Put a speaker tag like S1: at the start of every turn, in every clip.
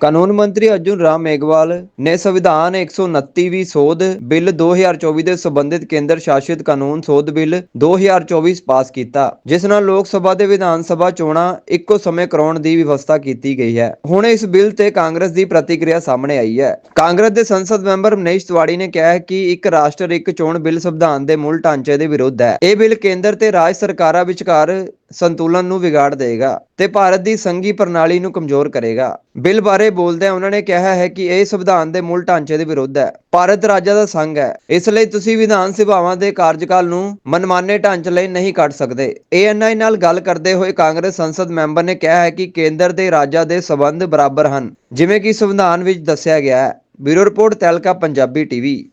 S1: ਕਾਨੂੰਨ ਮੰਤਰੀ ਅਰਜੁਨ ਰਾਮ ਮੇਘਵਾਲ ਨੇ ਸੰਵਿਧਾਨ 129 ਸੋਧ ਬਿੱਲ 2024 ਦੇ ਸੰਬੰਧਿਤ ਕੇਂਦਰ ਸ਼ਾਸਿਤ ਕਾਨੂੰਨ ਸੋਧ ਬਿੱਲ 2024 ਪਾਸ ਕੀਤਾ, ਜਿਸ ਨਾਲ ਲੋਕ ਸਭਾ ਦੇ ਵਿਧਾਨ ਸਭਾ ਚੋਣਾਂ ਇੱਕੋ ਸਮੇਂ ਕਰਾਉਣ ਦੀ ਵਿਵਸਥਾ ਕੀਤੀ ਗਈ ਹੈ। ਹੁਣ ਇਸ ਬਿੱਲ ਤੇ ਕਾਂਗਰਸ ਦੀ ਪ੍ਰਤੀਕਿਰਿਆ ਸਾਹਮਣੇ ਆਈ ਹੈ। ਕਾਂਗਰਸ ਦੇ ਸੰਸਦ ਮੈਂਬਰ ਮਨੀਸ਼ ਤਿਵਾੜੀ ਨੇ ਕਿਹਾ ਹੈ ਕਿ ਇੱਕ ਰਾਸ਼ਟਰ ਇੱਕ ਚੋਣ ਬਿੱਲ ਸੰਵਿਧਾਨ ਦੇ ਮੂਲ ਢਾਂਚੇ ਦੇ ਵਿਰੁੱਧ ਹੈ। ਇਹ ਬਿੱਲ ਕੇਂਦਰ ਤੇ ਰਾਜ ਸਰਕਾਰਾਂ ਵਿਚਕਾਰ ਸੰਤੁਲਨ ਨੂੰ ਵਿਗਾੜ ਦੇਗਾ ਤੇ ਭਾਰਤ ਦੀ ਸੰਘੀ ਪ੍ਰਣਾਲੀ ਨੂੰ ਕਮਜ਼ੋਰ ਕਰੇਗਾ। ਬਿੱਲ ਬਾਰੇ ਬੋਲਦਿਆਂ ਉਹਨਾਂ ਨੇ ਕਿਹਾ ਹੈ ਕਿ ਇਹ ਸੰਵਿਧਾਨ ਦੇ ਮੂਲ ਢਾਂਚੇ ਦੇ ਵਿਰੁੱਧ ਹੈ। ਭਾਰਤ ਰਾਜਾਂ ਦਾ ਸੰਘ ਹੈ। ਇਸ ਲਈ ਤੁਸੀਂ ਵਿਧਾਨ ਸਭਾਵਾਂ ਦੇ ਕਾਰਜਕਾਲ ਨੂੰ ਮਨਮਾਨੇ ਢਾਂਚੇ ਲਈ ਨਹੀਂ ਕੱਢ ਸਕਦੇ। ਏਐਨਆਈ ਨਾਲ ਗੱਲ ਕਰਦੇ ਹੋਏ ਕਾਂਗਰਸ ਸੰਸਦ ਮੈਂਬਰ ਨੇ ਕਿਹਾ ਹੈ ਕਿ ਕੇਂਦਰ ਦੇ ਰਾਜਾਂ ਦੇ ਸਬੰਧ ਬਰਾਬਰ ਹਨ, ਜਿਵੇਂ ਕਿ ਸੰਵਿਧਾਨ ਵਿੱਚ ਦੱਸਿਆ ਗਿਆ ਹੈ। Bureau report ਤੈਲਕਾ, Punjabi TV.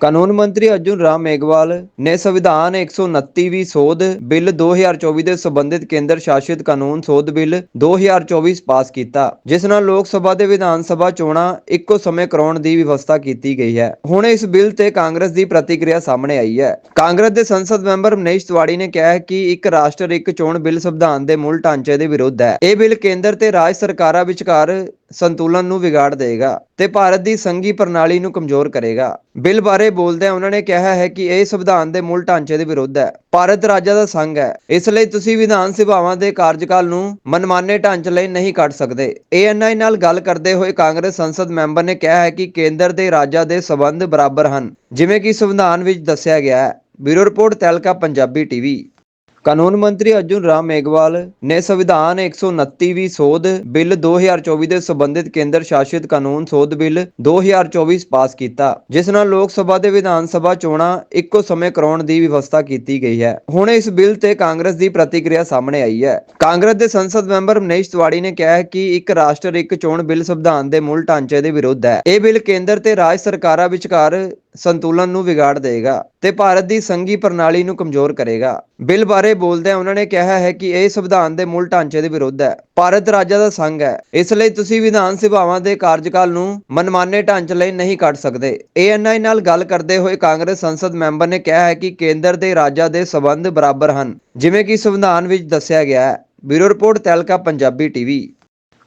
S1: ਕਾਨੂੰਨ ਮੰਤਰੀ ਅਰਜੁਨ ਰਾਮ ਮੇਘਵਾਲ ਨੇ ਸੰਵਿਧਾਨ 129 ਵੀ ਸੋਧ ਬਿੱਲ 2024 ਦੇ ਸੰਬੰਧਿਤ ਕੇਂਦਰ ਸ਼ਾਸਿਤ ਕਾਨੂੰਨ ਸੋਧ ਬਿੱਲ 2024 ਪਾਸ ਕੀਤਾ, ਜਿਸ ਨਾਲ ਲੋਕ ਸਭਾ ਦੇ ਵਿਧਾਨ ਸਭਾ ਚੋਣਾਂ ਇੱਕੋ ਸਮੇਂ ਕਰਾਉਣ ਦੀ ਵਿਵਸਥਾ ਕੀਤੀ ਗਈ ਹੈ। ਹੁਣ ਇਸ ਬਿੱਲ ਤੇ ਕਾਂਗਰਸ ਦੀ ਪ੍ਰਤੀਕਿਰਿਆ ਸਾਹਮਣੇ ਆਈ ਹੈ। ਕਾਂਗਰਸ ਦੇ ਸੰਸਦ ਮੈਂਬਰ ਮਨੀਸ਼ ਤਿਵਾੜੀ ਨੇ ਕਿਹਾ ਹੈ ਕਿ ਇੱਕ ਰਾਸ਼ਟਰ, ਇੱਕ ਚੋਣ ਬਿੱਲ ਸੰਵਿਧਾਨ ਦੇ ਮੂਲ ਢਾਂਚੇ ਦੇ ਵਿਰੁੱਧ ਹੈ। ਇਹ ਬਿੱਲ ਕੇਂਦਰ ਤੇ ਰਾਜ ਸਰਕਾਰਾਂ ਵਿਚਕਾਰ ਸੰਤੁਲਨ ਨੂੰ ਵਿਗਾੜ ਦੇਗਾ ਤੇ ਭਾਰਤ ਦੀ ਸੰਘੀ ਪ੍ਰਣਾਲੀ ਨੂੰ ਕਮਜ਼ੋਰ ਕਰੇਗਾ। ਬਿੱਲ ਬਾਰੇ ਬੋਲਦਿਆਂ ਉਹਨਾਂ ਨੇ ਕਿਹਾ ਹੈ ਕਿ ਇਹ ਸੰਵਿਧਾਨ ਦੇ ਮੂਲ ਢਾਂਚੇ ਦੇ ਵਿਰੁੱਧ ਹੈ। ਭਾਰਤ ਰਾਜਾਂ ਦਾ ਸੰਘ ਹੈ। ਇਸ ਲਈ ਤੁਸੀਂ ਵਿਧਾਨ ਸਭਾਵਾਂ ਦੇ ਕਾਰਜਕਾਲ ਨੂੰ ਮਨਮਾਨੇ ਢਾਂਚੇ ਲਈ ਨਹੀਂ ਕੱਢ ਸਕਦੇ। ਏਐਨਆਈ ਨਾਲ ਗੱਲ ਕਰਦੇ ਹੋਏ ਕਾਂਗਰਸ ਸੰਸਦ ਮੈਂਬਰ ਨੇ ਕਿਹਾ ਹੈ ਕਿ ਕੇਂਦਰ ਦੇ ਰਾਜਾਂ ਦੇ ਸਬੰਧ ਬਰਾਬਰ ਹਨ। ਜਿਵੇਂ ਕਿ ਸੰਵਿਧਾਨ ਵਿੱਚ ਦੱਸਿਆ ਗਿਆ ਹੈ। Bureau report ਤੈਲਕਾ Punjabi TV. ਕਾਨੂੰਨ ਮੰਤਰੀ ਅਰਜੁਨ ਰਾਮ ਮੇਘਵਾਲ ਨੇ ਸੰਵਿਧਾਨ 129 ਵੀ ਸੋਧ ਬਿੱਲ 2024 ਦੇ ਸੰਬੰਧਿਤ ਕੇਂਦਰ ਸ਼ਾਸਿਤ ਕਾਨੂੰਨ ਸੋਧ ਬਿੱਲ 2024 ਪਾਸ ਕੀਤਾ, ਜਿਸ ਨਾਲ ਲੋਕ ਸਭਾ ਦੇ ਵਿਧਾਨ ਸਭਾ ਚੋਣਾਂ ਇੱਕੋ ਸਮੇਂ ਕਰਾਉਣ ਦੀ ਵਿਵਸਥਾ ਕੀਤੀ ਗਈ ਹੈ। ਹੁਣ ਇਸ ਬਿੱਲ ਤੇ ਕਾਂਗਰਸ ਦੀ ਪ੍ਰਤੀਕਿਰਿਆ ਸਾਹਮਣੇ ਆਈ ਹੈ। ਕਾਂਗਰਸ ਦੇ ਸੰਸਦ ਮੈਂਬਰ ਮਨੀਸ਼ ਤਿਵਾੜੀ ਨੇ ਕਿਹਾ ਕਿ ਇੱਕ ਰਾਸ਼ਟਰ ਇੱਕ ਚੋਣ ਬਿੱਲ ਸੰਵਿਧਾਨ ਦੇ ਮੂਲ ਢਾਂਚੇ ਦੇ ਵਿਰੁੱਧ ਹੈ। ਇਹ ਬਿੱਲ ਕੇਂਦਰ ਤੇ ਰਾਜ ਸਰਕਾਰਾਂ ਵਿਚਕਾਰ ਸੰਤੁਲਨ ਨੂੰ ਵਿਗਾੜ ਦੇਗਾ ਤੇ ਭਾਰਤ ਦੀ ਸੰਘੀ ਪ੍ਰਣਾਲੀ ਨੂੰ ਕਮਜ਼ੋਰ ਕਰੇਗਾ। ਬਿੱਲ ਬਾਰੇ ਬੋਲਦਿਆਂ ਉਹਨਾਂ ਨੇ ਕਿਹਾ ਹੈ ਕਿ ਇਹ ਸੰਵਿਧਾਨ ਦੇ ਮੂਲ ਢਾਂਚੇ ਦੇ ਵਿਰੁੱਧ ਹੈ। ਭਾਰਤ ਰਾਜਾਂ ਦਾ ਸੰਘ ਹੈ। ਇਸ ਲਈ ਤੁਸੀਂ ਵਿਧਾਨ ਸਭਾਵਾਂ ਦੇ ਕਾਰਜਕਾਲ ਨੂੰ ਮਨਮਾਨੇ ਢਾਂਚੇ ਲਈ ਨਹੀਂ ਕੱਢ ਸਕਦੇ। ਏਐਨਆਈ ਨਾਲ ਗੱਲ ਕਰਦੇ ਹੋਏ ਕਾਂਗਰਸ ਸੰਸਦ ਮੈਂਬਰ ਨੇ ਕਿਹਾ ਹੈ ਕਿ ਕੇਂਦਰ ਦੇ ਰਾਜਾਂ ਦੇ ਸਬੰਧ ਬਰਾਬਰ ਹਨ, ਜਿਵੇਂ ਕਿ ਸੰਵਿਧਾਨ ਵਿੱਚ ਦੱਸਿਆ ਗਿਆ ਹੈ। Bureau report ਤੈਲਕਾ, Punjabi TV.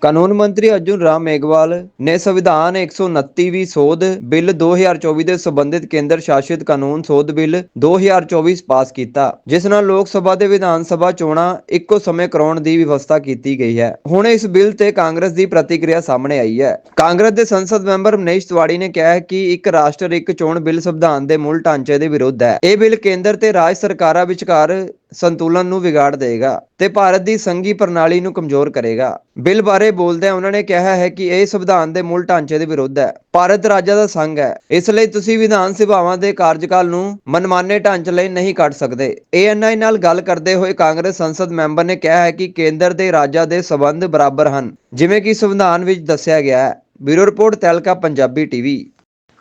S1: ਕਾਨੂੰਨ ਮੰਤਰੀ ਅਰਜੁਨ ਰਾਮ ਮੇਘਵਾਲ ਨੇ ਸੰਵਿਧਾਨ 129 ਵੀ ਸੋਧ ਬਿੱਲ 2024 ਦੇ ਸੰਬੰਧਿਤ ਕੇਂਦਰ ਸ਼ਾਸਿਤ ਕਾਨੂੰਨ ਸੋਧ ਬਿੱਲ 2024 ਪਾਸ ਕੀਤਾ, ਜਿਸ ਨਾਲ ਲੋਕ ਸਭਾ ਤੇ ਵਿਧਾਨ ਸਭਾ ਚੋਣਾਂ ਇੱਕੋ ਸਮੇਂ ਕਰਾਉਣ ਦੀ ਵਿਵਸਥਾ ਕੀਤੀ ਗਈ ਹੈ। ਹੁਣ ਇਸ ਬਿੱਲ ਤੇ ਕਾਂਗਰਸ ਦੀ ਪ੍ਰਤੀਕਿਰਿਆ ਸਾਹਮਣੇ ਆਈ ਹੈ। ਕਾਂਗਰਸ ਦੇ ਸੰਸਦ ਮੈਂਬਰ ਮਨੀਸ਼ ਤਿਵਾੜੀ ਨੇ ਕਿਹਾ ਹੈ ਕਿ ਇੱਕ ਰਾਸ਼ਟਰ ਇੱਕ ਚੋਣ ਬਿੱਲ ਸੰਵਿਧਾਨ ਦੇ ਮੂਲ ਢਾਂਚੇ ਦੇ ਵਿਰੁੱਧ ਹੈ। ਇਹ ਬਿੱਲ ਕੇਂਦਰ ਤੇ ਰਾਜ ਸਰਕਾਰਾਂ ਵਿਚਕਾਰ ਸੰਤੁਲਨ ਨੂੰ ਵਿਗਾੜ ਦੇਗਾ ਤੇ ਭਾਰਤ ਦੀ ਸੰਘੀ ਪ੍ਰਣਾਲੀ ਨੂੰ ਕਮਜ਼ੋਰ ਕਰੇਗਾ। ਬਿੱਲ ਬਾਰੇ ਬੋਲਦਿਆਂ ਉਹਨਾਂ ਨੇ ਕਿਹਾ ਹੈ ਕਿ ਇਹ ਸੰਵਿਧਾਨ ਦੇ ਮੂਲ ਢਾਂਚੇ ਦੇ ਵਿਰੁੱਧ ਹੈ। ਭਾਰਤ ਰਾਜਾਂ ਦਾ ਸੰਘ ਹੈ। ਇਸ ਲਈ ਤੁਸੀਂ ਵਿਧਾਨ ਸਭਾਵਾਂ ਦੇ ਕਾਰਜਕਾਲ ਨੂੰ ਮਨਮਾਨੇ ਢਾਂਚੇ ਲਈ ਨਹੀਂ ਕੱਢ ਸਕਦੇ। ਏਐਨਆਈ ਨਾਲ ਗੱਲ ਕਰਦੇ ਹੋਏ ਕਾਂਗਰਸ ਸੰਸਦ ਮੈਂਬਰ ਨੇ ਕਿਹਾ ਹੈ ਕਿ ਕੇਂਦਰ ਦੇ ਰਾਜਾਂ ਦੇ ਸਬੰਧ ਬਰਾਬਰ ਹਨ। ਜਿਵੇਂ ਕਿ ਸੰਵਿਧਾਨ ਵਿੱਚ ਦੱਸਿਆ ਗਿਆ ਹੈ। Bureau report ਤੈਲਕਾ Punjabi TV.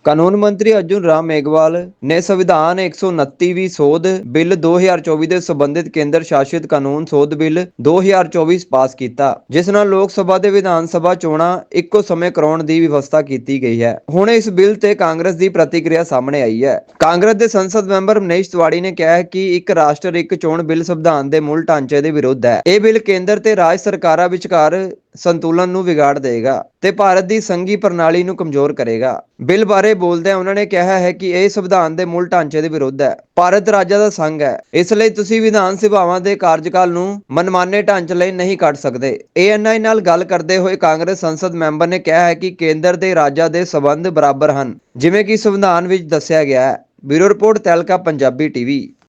S1: ਕਾਨੂੰਨ ਮੰਤਰੀ ਅਰਜੁਨ ਰਾਮ ਮੇਘਵਾਲ ਨੇ ਸੰਵਿਧਾਨ 129 ਵੀ ਸੋਧ ਬਿੱਲ 2024 ਦੇ ਸੰਬੰਧਿਤ ਕੇਂਦਰ ਸ਼ਾਸਿਤ ਕਾਨੂੰਨ ਸੋਧ ਬਿੱਲ 2024 ਪਾਸ ਕੀਤਾ, ਜਿਸ ਨਾਲ ਲੋਕ ਸਭਾ ਦੇ ਵਿਧਾਨ ਸਭਾ ਚੋਣਾਂ ਇੱਕੋ ਸਮੇਂ ਕਰਾਉਣ ਦੀ ਵਿਵਸਥਾ ਕੀਤੀ ਗਈ ਹੈ। ਹੁਣ ਇਸ ਬਿੱਲ ਤੇ ਕਾਂਗਰਸ ਦੀ ਪ੍ਰਤੀਕਿਰਿਆ ਸਾਹਮਣੇ ਆਈ ਹੈ। ਕਾਂਗਰਸ ਦੇ ਸੰਸਦ ਮੈਂਬਰ ਮਨੀਸ਼ ਤਿਵਾੜੀ ਨੇ ਕਿਹਾ ਹੈ ਕਿ ਇੱਕ ਰਾਸ਼ਟਰ, ਇੱਕ ਚੋਣ ਬਿੱਲ ਸੰਵਿਧਾਨ ਦੇ ਮੂਲ ਢਾਂਚੇ ਦੇ ਵਿਰੁੱਧ ਹੈ। ਇਹ ਬਿੱਲ ਕੇਂਦਰ ਤੇ ਰਾਜ ਸਰਕਾਰਾਂ ਵਿਚਕਾਰ ਸੰਤੁਲਨ ਨੂੰ ਵਿਗਾੜ ਦੇਗਾ ਤੇ ਭਾਰਤ ਦੀ ਸੰਘੀ ਪ੍ਰਣਾਲੀ ਨੂੰ ਕਮਜ਼ੋਰ ਕਰੇਗਾ। ਬਿੱਲ ਬਾਰੇ ਬੋਲਦਿਆਂ ਉਹਨਾਂ ਨੇ ਕਿਹਾ ਹੈ ਕਿ ਇਹ ਸੰਵਿਧਾਨ ਦੇ ਮੂਲ ਢਾਂਚੇ ਦੇ ਵਿਰੁੱਧ ਹੈ। ਭਾਰਤ ਰਾਜਾਂ ਦਾ ਸੰਘ ਹੈ। ਇਸ ਲਈ ਤੁਸੀਂ ਵਿਧਾਨ ਸਭਾਵਾਂ ਦੇ ਕਾਰਜਕਾਲ ਨੂੰ ਮਨਮਾਨੇ ਢਾਂਚੇ ਲਈ ਨਹੀਂ ਕੱਢ ਸਕਦੇ। ਏਐਨਆਈ ਨਾਲ ਗੱਲ ਕਰਦੇ ਹੋਏ ਕਾਂਗਰਸ ਸੰਸਦ ਮੈਂਬਰ ਨੇ ਕਿਹਾ ਹੈ ਕਿ ਕੇਂਦਰ ਦੇ ਰਾਜਾਂ ਦੇ ਸਬੰਧ ਬਰਾਬਰ ਹਨ, ਜਿਵੇਂ ਕਿ ਸੰਵਿਧਾਨ ਵਿੱਚ ਦੱਸਿਆ ਗਿਆ ਹੈ। Bureau report ਤੈਲਕਾ, Punjabi TV.